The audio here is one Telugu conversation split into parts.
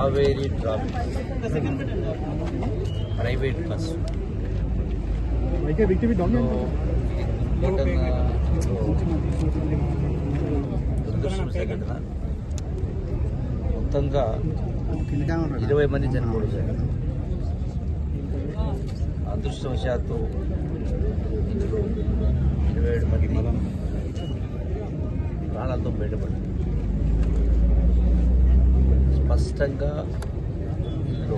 కావేరీ ట్రాఫిక్ ప్రైవేట్ బస్సు దురదృష్టం సంఘటన మొత్తంగా ఇరవై మంది చనిపోవడం జరిగింది అదృష్టవశాత్తు ఇందులో ఇరవై ఏడు మంది ప్రాణాలతో బయటపడింది స్పష్టంగా ఇందులో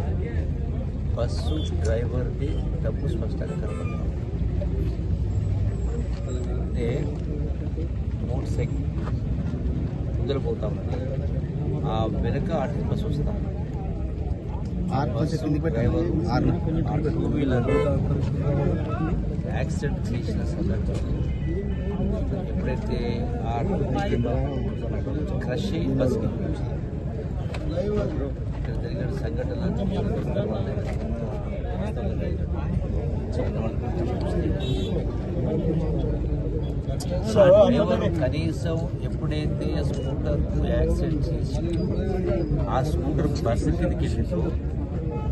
బస్సు డ్రైవర్ది తప్పు స్పష్టంగా కనపడుతుంది. అంటే మోటార్ సైకిల్ ముందర పోతా. ఆ వెనక ఆర్టీ బస్సు వస్తా టూ వీలర్. యాక్సిడెంట్ చేసిన సందర్భంలో ఎప్పుడైతే ఆ క్రష్ బస్కి ఇక్కడ జరిగిన సంఘటన ఆ కనీసం ఎప్పుడైతే స్కూటర్కు యాక్సిడెంట్ చేసి ఆ స్కూటర్ బస్సు కిందకి వెళ్ళిందో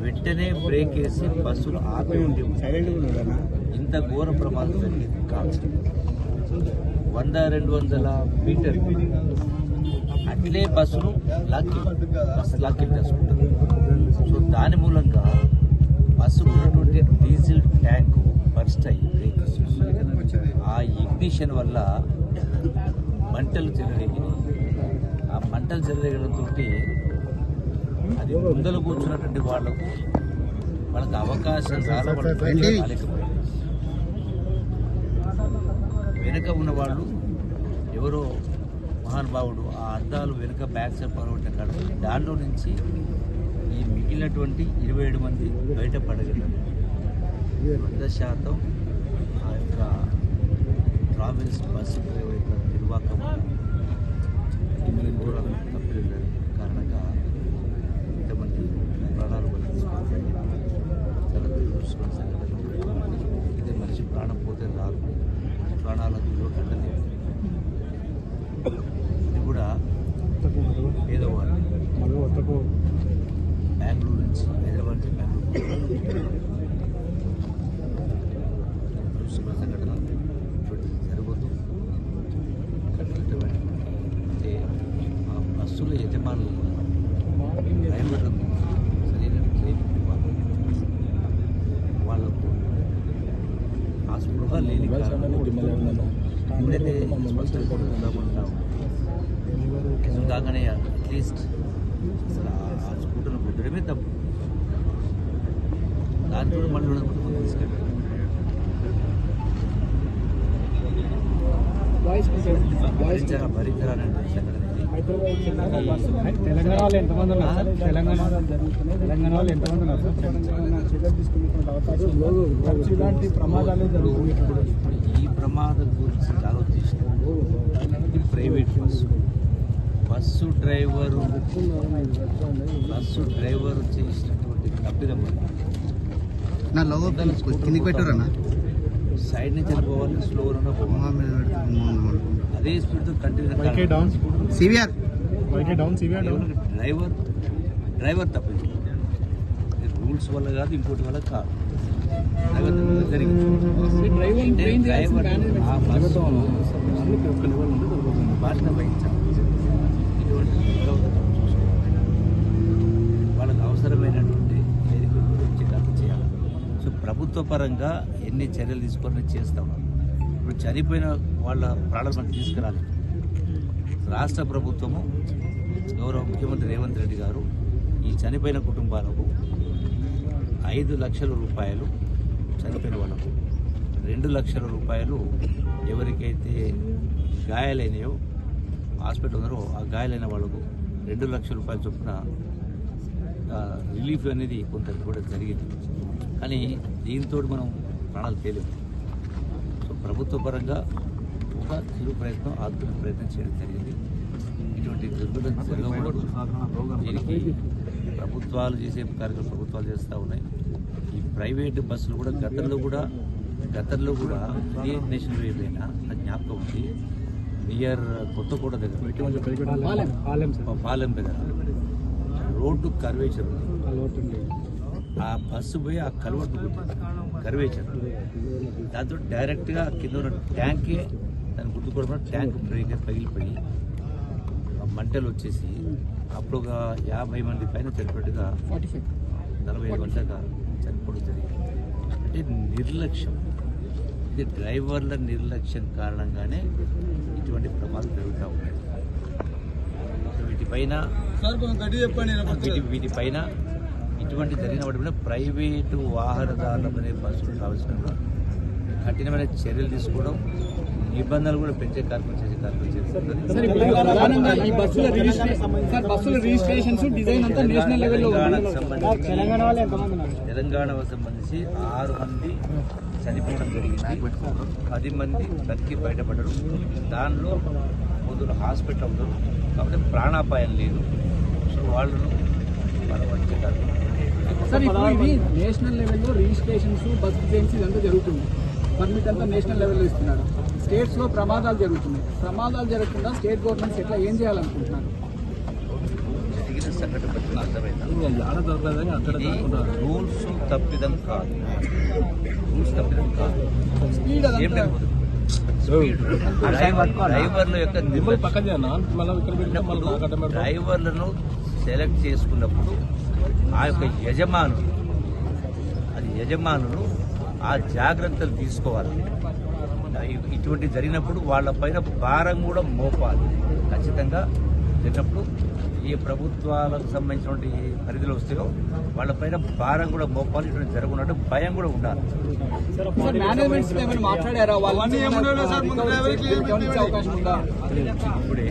వెంటనే బ్రేక్ వేసి బస్సులు ఆపి ఉండి ఇంత ఘోర ప్రమాదం జరిగింది కాదు వంద రెండు వందల మీటర్ అట్లే బస్సును లాక్కి బస్సు లాక్కి చేసుకుంటారు సో దాని మూలంగా బస్సుకు ఉన్నటువంటి డీజిల్ ట్యాంక్ బర్స్ట్ అయ్యి ఆ ఇగ్నిషన్ వల్ల మంటలు చెలరేగినాయి. ఆ మంటలు చెలరేగడంతో అది ముందలు కూర్చున్నటువంటి వాళ్ళకు వాళ్ళకి అవకాశం రాలేకపోయారు. వెనుక ఉన్న వాళ్ళు ఎవరో మహానుభావుడు ఆ అద్దాలు వెనుక బ్యాక్ సైడ్ పరవటం కాదు దాంట్లో నుంచి ఈ మిగిలినటువంటి ఇరవై ఏడు మంది బయటపడగలరు. వంద శాతం ఆ యొక్క ట్రావెల్స్ బస్సు డ్రైవర్ యొక్క నిర్వాహకం ఇన్ని ఘోరాలు తప్పిన కారణంగా ఇంతమంది ప్రాణాలు వదిలించుకోవాలి చాలా దురదృష్టకర సంఘటన ఇది మనిషి ప్రాణం పోతే రాదు. ప్రాణాలకు కట్టలేదు పేదవాళ్ళు బెంగళూరు నుంచి హైదరాబాద్ నుంచి బెంగళూరు. సంఘటన. ఇటువంటిది జరగదు. అంటే ఆ బస్సుల యజమానులు డ్రైవర్లకు సరైన ట్రైనింగ్ ఇవ్వాలి. వాళ్ళకు ఆ స్పృహ లేని కారణంగా ఎప్పుడైతే స్పష్టంగా కాగానే అట్లీస్ట్ అసలు ఆ- స్కూటర్ను పెట్టడమే తప్పు. దాని కూడా మళ్ళీ తీసుకెళ్ళారు భరించరా భరించరా అనే సంఘటన ఇది తెలంగాణ వాళ్ళు ఎంతమంది ఉన్నారు? సార్? తెలంగాణ తెలంగాణ వాళ్ళు ఎంతమంది ఉన్నారు? సార్? ఇలాంటి ప్రమాదాలు జరుగుతున్నాయి ఇప్పుడు ఈ ప్రమాదం గురించి bus bus driver bus driver చేసినటువంటి తప్పిదం వల్ల నా లోగో కిందికి పెట్టారన్నా సైడ్ నుంచి వెళ్ళిపోవాలి పోవాలి అదే స్పీడ్తో YK down continue CVR? Driver driver తప్పింది. రూల్స్ వల్ల కాదు ఇంకోటి వల్ల కాదు. డ్రైవర్ అంటే డ్రైవర్ ఆ బస్సు బాధ్యత వహించాలి ఇటువంటి చూసుకోవాలి వాళ్ళకి అవసరమైనటువంటి వేదిక గురించి రద్దు చేయాలి. సో ప్రభుత్వ పరంగా ఎన్ని చర్యలు తీసుకొని చేస్తా ఉన్నారు ఇప్పుడు చనిపోయిన వాళ్ళ ప్రాణాలు మనకి తీసుకురాలి. రాష్ట్ర ప్రభుత్వము గౌరవ ముఖ్యమంత్రి రేవంత్ రెడ్డి గారు ఈ చనిపోయిన కుటుంబాలకు ఐదు లక్షల రూపాయలు చనిపోయిన వాళ్ళకు. రెండు లక్షల రూపాయలు ఎవరికైతే గాయాలైనయో హాస్పిటల్ ఉన్నారో ఆ గాయాలైన వాళ్ళకు రెండు లక్షల రూపాయల చొప్పున రిలీఫ్ అనేది కొంత కూడా జరిగింది. కానీ దీంతో మనం ప్రాణాలు తేలేము. సో ప్రభుత్వ పరంగా ఒక చిరు ప్రయత్నం ఆత్మ ప్రయత్నం చేయడం జరిగింది. ఇటువంటి దుర్ఘటన జరగకూడదు. దీనికి ప్రభుత్వాలు చేసే కార్యక్రమం ప్రభుత్వాలు చేస్తూ ఉన్నాయి. ఈ ప్రైవేట్ బస్సులు కూడా గతంలో కూడా గతంలో కూడా ఏ నేషనల్ హైవే పైన జ్ఞాపకం ఉంది. నియర్ కొత్తకోట దగ్గర. పాలెం దగ్గర. రోడ్డు కర్వేచర్ ఉంది. ఆ బస్సు పోయి ఆ కలవట్టు గుద్దింది కర్వేచర్. దాంతో డైరెక్ట్గా కింద ఉన్న ట్యాంకే దాన్ని గుద్దుకోవడం ట్యాంక్ బ్రేకర్ పగిలిపోయి ఆ మంటలు వచ్చేసి అప్పుడు ఒక యాభై మంది పైన ఫైవ్. నలభై ఐదు మందిగా చనిపోవడం జరిగింది. అంటే నిర్లక్ష్యం. ఇది డ్రైవర్ల నిర్లక్ష్యం కారణంగానే ఇటువంటి ప్రమాదాలు జరుగుతూ ఉన్నాయి. వీటిపైన వీటి వీటిపైన ఇటువంటి జరిగినప్పటి కూడా ప్రైవేటు వాహనదారుల మీద బస్సులు కావాల్సిన కూడా కఠినమైన చర్యలు తీసుకోవడం నిబంధనలు కూడా పెంచే కార్యక్రమం చేసే కార్యక్రమం చేస్తుంది సార్ ఇప్పుడు ప్రధానంగా ఈ బస్సుల రిజిస్ట్రేషన్ సార్ బస్సుల రిజిస్ట్రేషన్స్ డిజైన్ అంతా నేషనల్ లెవెల్లో తెలంగాణకు సంబంధించి తెలంగాణ వాళ్ళు ఎంతమంది ఉన్నారు? తెలంగాణకు సంబంధించి ఆరు మంది చనిపోవడం జరిగింది. పది మంది బతికి బయటపడరు దానిలో కొందరు హాస్పిటల్ ఉన్నారు. కాబట్టి ప్రాణాపాయం లేదు. సో వాళ్ళను బలపరిచేటారు సార్ ఇప్పుడు ఇది నేషనల్ లెవెల్లో రిజిస్ట్రేషన్స్ బస్ డిజైన్స్ ఇదంతా జరుగుతుంది. పర్మిట్ అంతా నేషనల్ లెవెల్లో ఇస్తున్నారు. స్టేట్స్లో ప్రమాదాలు జరుగుతున్నాయి ప్రమాదాలు జరగకుండా స్టేట్ గవర్నమెంట్స్ ఎట్లా ఏం చేయాలనుకుంటున్నారు రూల్స్ తప్పిదం కాదు రూల్స్ తప్పిదం కాదు స్పీడ్ డ్రైవర్ల యొక్క డ్రైవర్లను సెలెక్ట్ చేసుకున్నప్పుడు ఆ యొక్క యజమానులు అది యజమానులు ఆ జాగ్రత్తలు తీసుకోవాలి ఇటువంటి జరిగినప్పుడు వాళ్ళపైన భారం కూడా మోపాలి. ఖచ్చితంగా జరిగినప్పుడు ఏ ప్రభుత్వాలకు సంబంధించినటువంటి పరిధిలో వస్తాయో వాళ్ళపైన భారం కూడా మోపాలి ఇటువంటి జరగకుండా భయం కూడా ఉండాలి. ఇప్పుడే